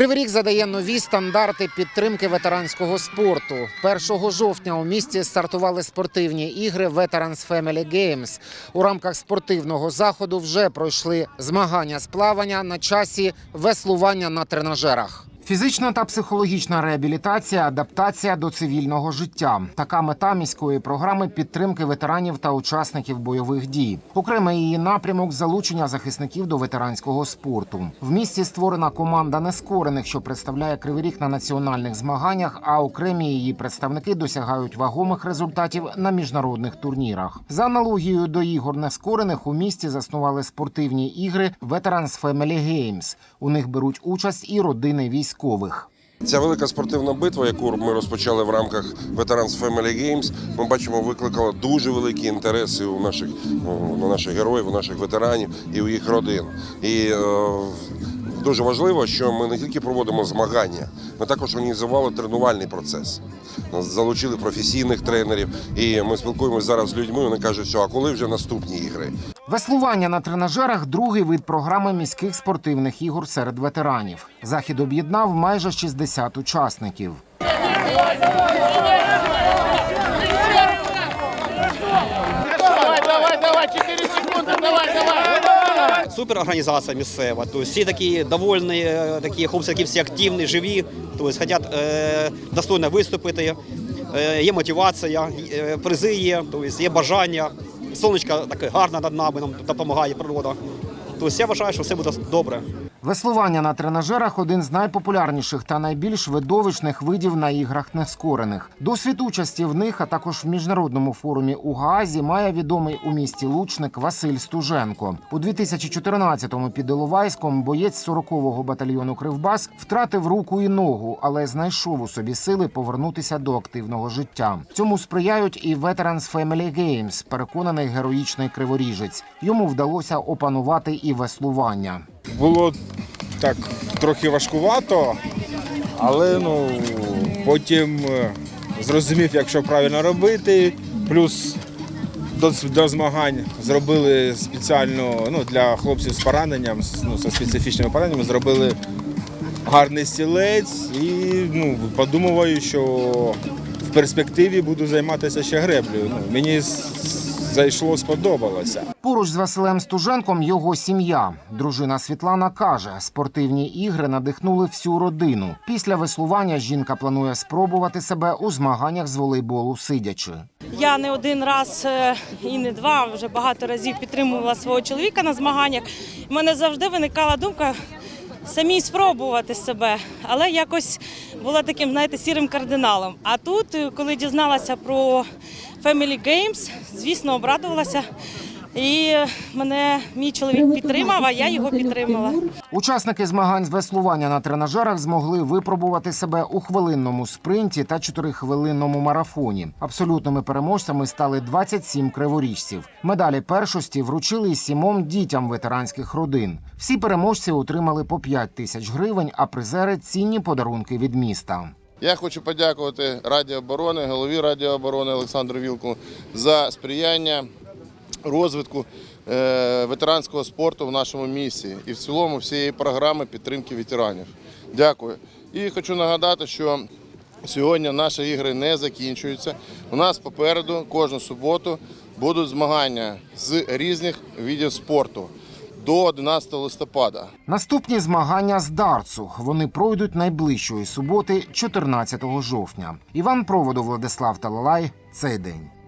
Кривий Ріг задає нові стандарти підтримки ветеранського спорту. 1 жовтня у місті стартували спортивні ігри Veterans Family Games. У рамках спортивного заходу вже пройшли змагання з плавання на часі веслування на тренажерах. Фізична та психологічна реабілітація, адаптація до цивільного життя. Така мета міської програми підтримки ветеранів та учасників бойових дій. Окремий її напрямок залучення захисників до ветеранського спорту. В місті створена команда нескорених, що представляє Кривий Ріг на національних змаганнях. А окремі її представники досягають вагомих результатів на міжнародних турнірах. За аналогією до ігор нескорених у місті заснували спортивні ігри Veterans Family Games. У них беруть участь і родини військових. Ця велика спортивна битва, яку ми розпочали в рамках Veterans Family Games, ми бачимо, викликала дуже великі інтереси у наших, у наших героїв, у наших ветеранів і у їх родин. І е, дуже важливо, що ми не тільки проводимо змагання, ми також організували тренувальний процес. Нас Залучили професійних тренерів, і ми спілкуємося зараз з людьми. Вони кажуть, що а коли вже наступні ігри? Веслування на тренажерах другий вид програми міських спортивних ігор серед ветеранів. Захід об'єднав майже 60 учасників. Давай, давай, давай, 4 секунди, давай, давай. Супер організація місцева. Тобто всі такі довольні, такі хлопці, які всі активні, живі, тобто хочуть е, достойно виступити. Е, є мотивація, е, призи є, тобто є бажання. Сонечко таке гарне над нами, нам допомагає природа. Тобто я вважаю, що все буде добре. Веслування на тренажерах один з найпопулярніших та найбільш видовищних видів на іграх нескорених. Досвід участі в них, а також в міжнародному форумі у Гаазі, має відомий у місті лучник Василь Стуженко. У 2014-му під Іловайськом боєць 40-го батальйону Кривбас втратив руку і ногу, але знайшов у собі сили повернутися до активного життя. Цьому сприяють і Veterans Family Games, переконаний героїчний криворіжець. Йому вдалося опанувати і веслування. Було так трохи важкувато, але ну, потім е, зрозумів, як що правильно робити. Плюс до, до змагань зробили спеціально ну, для хлопців з пораненням, з- ну, зі специфічними пораненнями, зробили гарний стілець і ну, подумаю, що в перспективі буду займатися ще греблею. Ну, мені зайшло, сподобалося. Поруч з Василем Стуженком його сім'я. Дружина Світлана каже, спортивні ігри надихнули всю родину. Після веслування жінка планує спробувати себе у змаганнях з волейболу сидячи. Я не один раз е, і не два, вже багато разів підтримувала свого чоловіка на змаганнях. У мене завжди виникала думка самій спробувати себе, але якось була таким, знаєте, сірим кардиналом. А тут, е, коли дізналася про Family Games, звісно, обрадувалася. І мене мій чоловік підтримав, а я його підтримала. Учасники змагань з веслування на тренажерах змогли випробувати себе у хвилинному спринті та чотирихвилинному марафоні. Абсолютними переможцями стали 27 криворіжців. Медалі першості вручили сімом дітям ветеранських родин. Всі переможці отримали по 5 тисяч гривень, а призери цінні подарунки від міста. Я хочу подякувати Раді оборони, голові Раді оборони Олександру Вілку за сприяння розвитку е, ветеранського спорту в нашому місті і в цілому всієї програми підтримки ветеранів. Дякую. І хочу нагадати, що сьогодні наші ігри не закінчуються. У нас попереду кожну суботу будуть змагання з різних видів спорту до 11 листопада. Наступні змагання з дартсу. Вони пройдуть найближчої суботи, 14 жовтня. Іван Проводу, Владислав Талалай. Цей день.